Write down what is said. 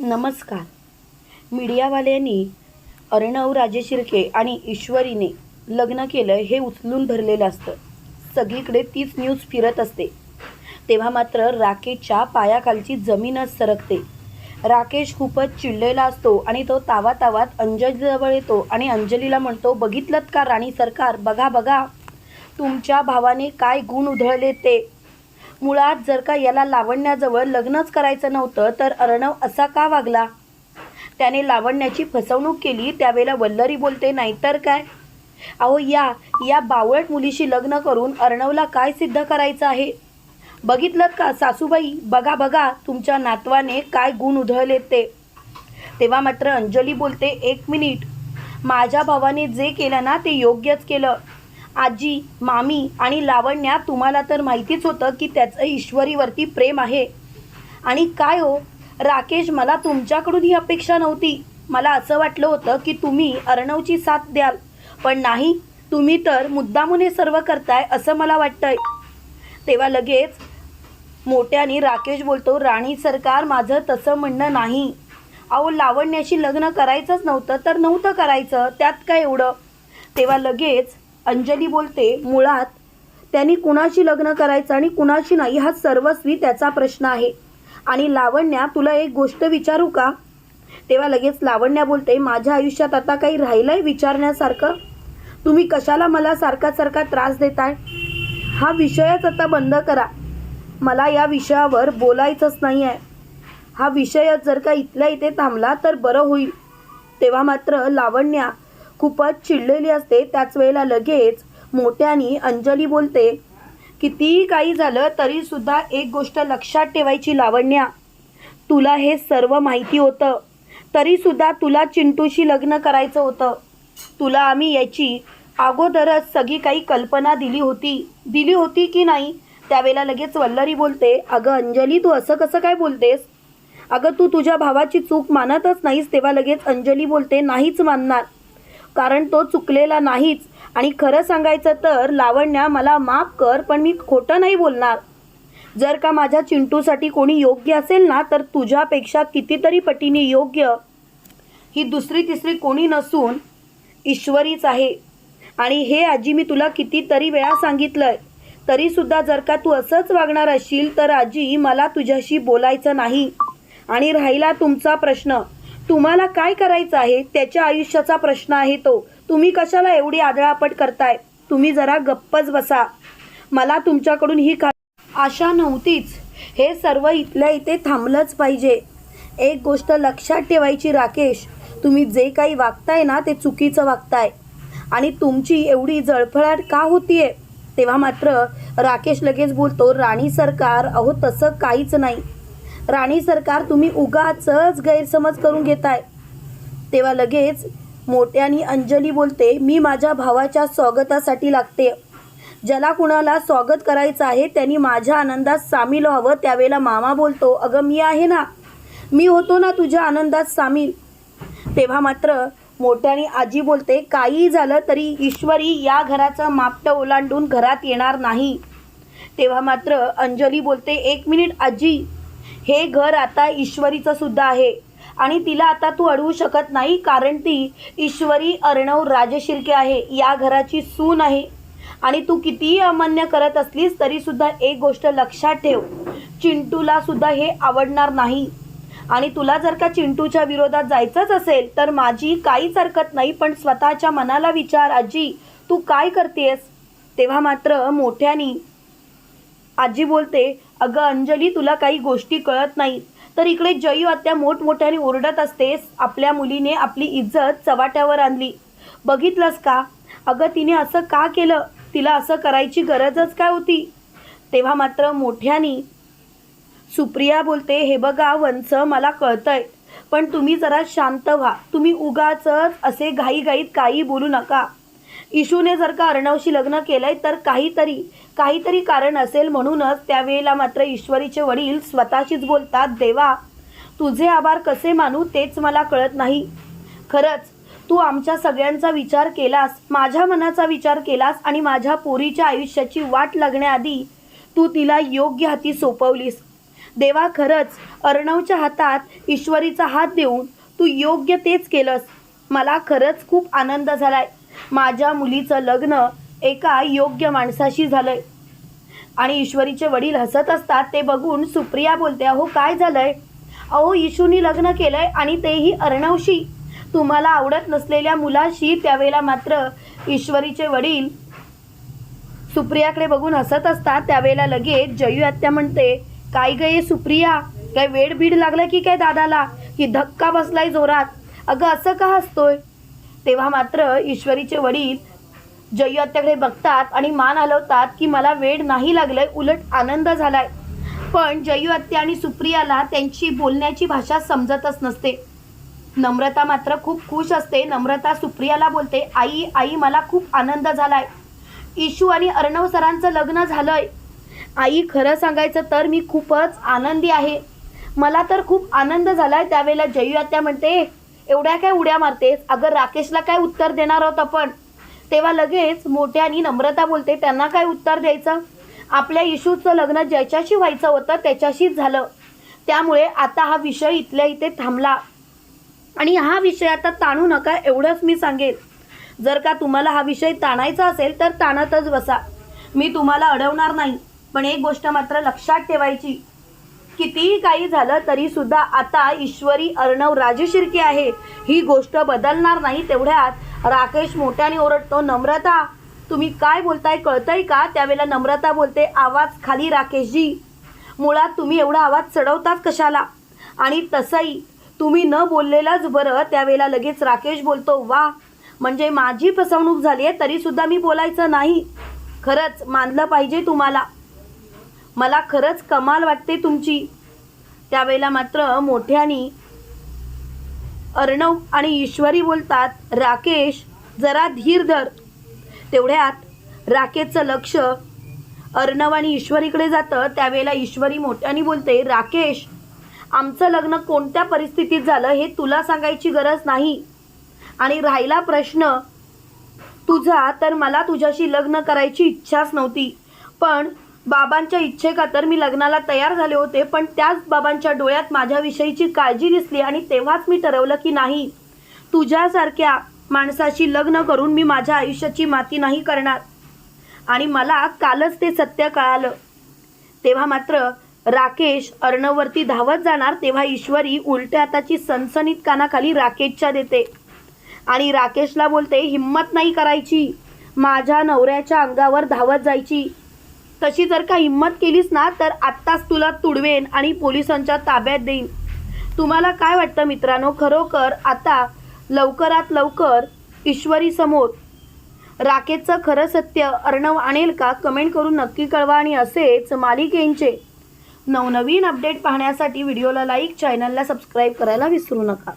नमस्कार. मीडियावाल्यांनी अर्णव राजे शिर्के आणि ईश्वरीने लग्न केलं हे उचलून धरलेलं असतं. सगळीकडे तीच न्यूज फिरत असते. तेव्हा मात्र राकेशच्या पायाखालची जमीनच सरकते. राकेश खूपच चिडलेला असतो आणि तो तावा तावात अंजलीजवळ येतो आणि अंजलीला म्हणतो बघितलं का राणी सरकार बघा बघा. तुमच्या भावाने काय गुण उधळले ते? मुळात जर का याला लावण्याजवळ लग्नच करायचं नव्हतं तर अर्णव असा का वागला? त्याने लावण्याची फसवणूक केली त्यावेळेला वल्लरी बोलते नाहीतर काय? अहो या या बावळट मुलीशी लग्न करून अर्णवला काय सिद्ध करायचं आहे? बघितलं का सासूबाई? बघा बघा तुमच्या नातवाने काय गुण उधळले ते. तेव्हा मात्र अंजली बोलते एक मिनिट. माझ्या भावाने जे केलं ना ते योग्यच केलं. आजी मामी आणि लावण्या तुम्हाला तर माहितीच होतं की त्याचं ईश्वरीवरती प्रेम आहे. आणि काय हो राकेश मला तुमच्याकडून ही अपेक्षा नव्हती. मला असं वाटलं होतं की तुम्ही अर्णवची साथ द्याल. पण नाही तुम्ही तर मुद्दामून हे सर्व करताय असं मला वाटतंय. तेव्हा लगेच मोठ्याने राकेश बोलतो राणी सरकार माझं तसं म्हणणं नाही. अहो लावण्याशी लग्न करायचंच नव्हतं तर नव्हतं करायचं. त्यात काय एवढं? तेव्हा लगेच अंजली बोलते मुळात त्यांनी कुणाशी लग्न करायचं आणि कुणाशी नाही हा सर्वस्वी त्याचा प्रश्न आहे. आणि लावण्या तुला एक गोष्ट विचारू का? तेव्हा लगेच लावण्या बोलते माझ्या आयुष्यात आता काही राहिलंय विचारण्यासारखं? तुम्ही कशाला मला सारखा सारखा त्रास देताय? हा विषयच आता बंद करा. मला या विषयावर बोलायचंच नाही आहे हा विषय जर का इथल्या इथे थांबला तर बरं होईल. तेव्हा मात्र लावण्या खूपच चिडलेली असते. त्याच वेळेला लगेच मोठ्यानी अंजली बोलते कितीही काही झालं तरी सुद्धा एक गोष्ट लक्षात ठेवायची लावण्या. तुला हे सर्व माहिती होतं. तरी सुद्धा तुला चिंटूशी लग्न करायचं होतं. तुला आम्ही याची अगोदरच सगळी काही कल्पना दिली होती. दिली होती की नाही? त्यावेळेला लगेच वल्लरी बोलते अगं अंजली तू असं कसं काय बोलतेस? अगं तू तुझ्या भावाची चूक मानतच नाहीस. तेव्हा लगेच अंजली बोलते नाहीच मानणार. कारण तो चुकलेला नाहीच. आणि खरं सांगायचं तर लावण्या मला माफ कर पण मी खोटं नाही बोलणार. जर का माझ्या चिंटूसाठी कोणी योग्य असेल ना तर तुझ्यापेक्षा कितीतरी पटीने योग्य. ही दुसरी तिसरी कोणी नसून ईश्वरीच आहे. आणि हे आजी मी तुला कितीतरी वेळा सांगितलंय. आहे तरीसुद्धा जर का तू असंच वागणार असशील तर आजी मला तुझ्याशी बोलायचं नाही. आणि राहिला तुमचा प्रश्न. तुम्हाला काय करायचं आहे? त्याच्या आयुष्याचा प्रश्न आहे तो. तुम्ही कशाला एवढी आदळापट करताय? तुम्ही जरा गप्पच बसा. मला तुमच्याकडून ही का आशा नव्हतीच. हे सर्व इथल्या इथे थांबलंच पाहिजे. एक गोष्ट लक्षात ठेवायची राकेश. तुम्ही जे काही वागताय ना ते चुकीचं वागताय. आणि तुमची एवढी जळफळाट का होतीये? तेव्हा मात्र राकेश लगेच बोलतो राणी सरकार अहो तसं काहीच नाही. राणी सरकार तुम्ही उगाचच गैरसमज करून घेताय. तेव्हा लगेच मोठ्यानी अंजली बोलते मी माझ्या भावाच्या स्वागतासाठी लागते. ज्याला कुणाला स्वागत करायचं आहे त्यांनी माझ्या आनंदात सामील व्हावं त्यावेळेला मामा बोलतो अगं मी आहे ना. मी होतो ना तुझ्या आनंदात सामील. तेव्हा मात्र मोठ्याने आजी बोलते काही झालं तरी ईश्वरी या घराचं मापटं ओलांडून घरात येणार नाही. तेव्हा मात्र अंजली बोलते एक मिनिट आजी. हे घर आता ईश्वरीचं सुद्धा आहे. आणि तिला आता तू अडवू शकत नाही कारण ती ईश्वरी अर्णव राजशिर्के आहे. या घराची सून आहे. आणि तू कितीही अमान्य करत असलीस तरी सुद्धा एक गोष्ट लक्षात ठेव. चिंटूला सुद्धा हे आवडणार नाही. आणि तुला जर का चिंटूच्या विरोधात जायचंच असेल तर माझी काहीच हरकत नाही पण स्वतःच्या मनाला विचार आजी तू काय करतेस तेव्हा मात्र मोठ्यानी आजी बोलते अगं अंजली तुला काही गोष्टी कळत नाहीत. तर इकडे जयू आत्या मोठमोठ्याने ओरडत असतेस. आपल्या मुलीने आपली इज्जत चवाट्यावर आणली. बघितलंस का? अगं तिने असं का केलं? तिला असं करायची गरजच काय होती? तेव्हा मात्र मोठ्यानी सुप्रिया बोलते हे बघा वंच मला कळतंय. पण तुम्ही जरा शांत व्हा. तुम्ही उगाच असे घाईघाईत काही बोलू नका. इशूने जर का अर्णवशी लग्न केलंय तर काहीतरी काहीतरी कारण असेल म्हणूनच त्यावेळेला मात्र ईश्वरीचे वडील स्वतःशीच बोलतात देवा तुझे आभार कसे मानू तेच मला कळत नाही. खरंच तू आमच्या सगळ्यांचा विचार केलास माझ्या मनाचा विचार केलास आणि माझ्या पोरीच्या आयुष्याची वाट लागण्याआधी तू तिला योग्य हाती सोपवलीस. देवा खरंच अर्णवच्या हातात ईश्वरीचा हात देऊन तू योग्य तेच केलंस. मला खरंच खूप आनंद झालाय. माझ्या मुलीचं लग्न एका योग्य माणसाशी झालंय. आणि ईश्वरीचे वडील हसत असतात ते बघून सुप्रिया बोलते अहो काय झालंय? अहो इशूनी लग्न केलंय आणि तेही अर्णवशी. तुम्हाला आवडत नसलेल्या मुलाशी त्यावेळेला मात्र ईश्वरीचे वडील सुप्रियाकडे बघून हसत असतात. त्यावेळेला लगेच जयू आत्या म्हणते काय ग सुप्रिया? काय वेड बीड लागलं की काय दादाला? की धक्का बसलाय जोरात? अगं असं का हसतोय? तेव्हा मात्र ईश्वरीचे वडील जयू बघतात आणि मान हलवतात की मला वेड नाही लागलंय उलट आनंद झालाय. पण जयू आणि सुप्रियाला त्यांची बोलण्याची भाषा समजतच नसते. नम्रता मात्र खूप खुश असते. नम्रता सुप्रियाला बोलते आई आई मला खूप आनंद झालाय. इशू आणि अर्णव सरांचं लग्न झालंय. आई खरं सांगायचं तर मी खूपच आनंदी आहे. मला तर खूप आनंद झालाय. त्यावेळेला जयू आत्या म्हणते एवढ्या काय उड्या मारतेस? अगं राकेशला काय उत्तर देणार आहोत आपण? तेव्हा लगेच मोठ्यानी नम्रता बोलते त्यांना काय उत्तर द्यायचं? आपल्या इशूचं लग्न ज्याच्याशी व्हायचं होतं त्याच्याशीच झालं. त्यामुळे आता हा विषय इथल्या इथे थांबला. आणि हा विषय आता ताणू नका एवढंच मी सांगेन. जर का तुम्हाला हा विषय ताणायचा असेल तर ताणतच बसा. मी तुम्हाला अडवणार नाही. पण एक गोष्ट मात्र लक्षात ठेवायची. कितीही काही झालं तरी सुद्धा आता ईश्वरी अर्णव राजशिर्के आहे. ही गोष्ट बदलणार नाही तेवढ्यात. राकेश मोठ्याने ओरडतो नम्रता तुम्ही काय बोलताय कळतंय का? त्यावेळेला नम्रता बोलते आवाज खाली राकेशजी. मुळात तुम्ही एवढा आवाज चढवतात कशाला? आणि तसंही तुम्ही न बोललेलाच बरं. त्यावेळेला लगेच राकेश बोलतो वा म्हणजे माझी फसवणूक झाली आहे तरी सुद्धा मी बोलायचं नाही. खरंच मानलं पाहिजे तुम्हाला. मला खरंच कमाल वाटते तुमची. त्यावेळेला मात्र मोठ्यानी अर्णव आणि ईश्वरी बोलतात राकेश जरा धीर धर. तेवढ्यात राकेशचं लक्ष अर्णव आणि ईश्वरीकडे जातं. त्यावेळेला ईश्वरी मोठ्यानी बोलते राकेश आमचं लग्न कोणत्या परिस्थितीत झालं हे तुला सांगायची गरज नाही. आणि राहिला प्रश्न तुझा तर मला तुझ्याशी लग्न करायची इच्छाच नव्हती. पण बाबांच्या इच्छेका तर मी लग्नाला तयार झाले होते पण त्याच बाबांच्या डोळ्यात माझ्याविषयीची काळजी दिसली आणि तेव्हाच मी ठरवलं की नाही. तुझ्यासारख्या माणसाशी लग्न करून मी माझ्या आयुष्याची माती नाही करणार. आणि मला कालच ते सत्य कळालं. तेव्हा मात्र राकेश अर्णववरती धावत जाणार तेव्हा ईश्वरी उलट्या हाताची सनसनीत कानाखाली राकेशच्या देते. आणि राकेशला बोलते हिम्मत नाही करायची. माझ्या नवऱ्याच्या अंगावर धावत जायची. तशी जर का हिंमत केलीस ना तर आत्ताच तुला तुडवेन आणि पोलिसांच्या ताब्यात देईन. तुम्हाला काय वाटतं मित्रांनो? खरोखर आता लवकरात लवकर ईश्वरी समोर राकेशचं खरं सत्य अर्णव आणेल का? कमेंट करून नक्की कळवा आणि असेच मालिकेंचे नवनवीन अपडेट पाहण्यासाठी व्हिडिओला लाईक चॅनलला सबस्क्राईब करायला विसरू नका.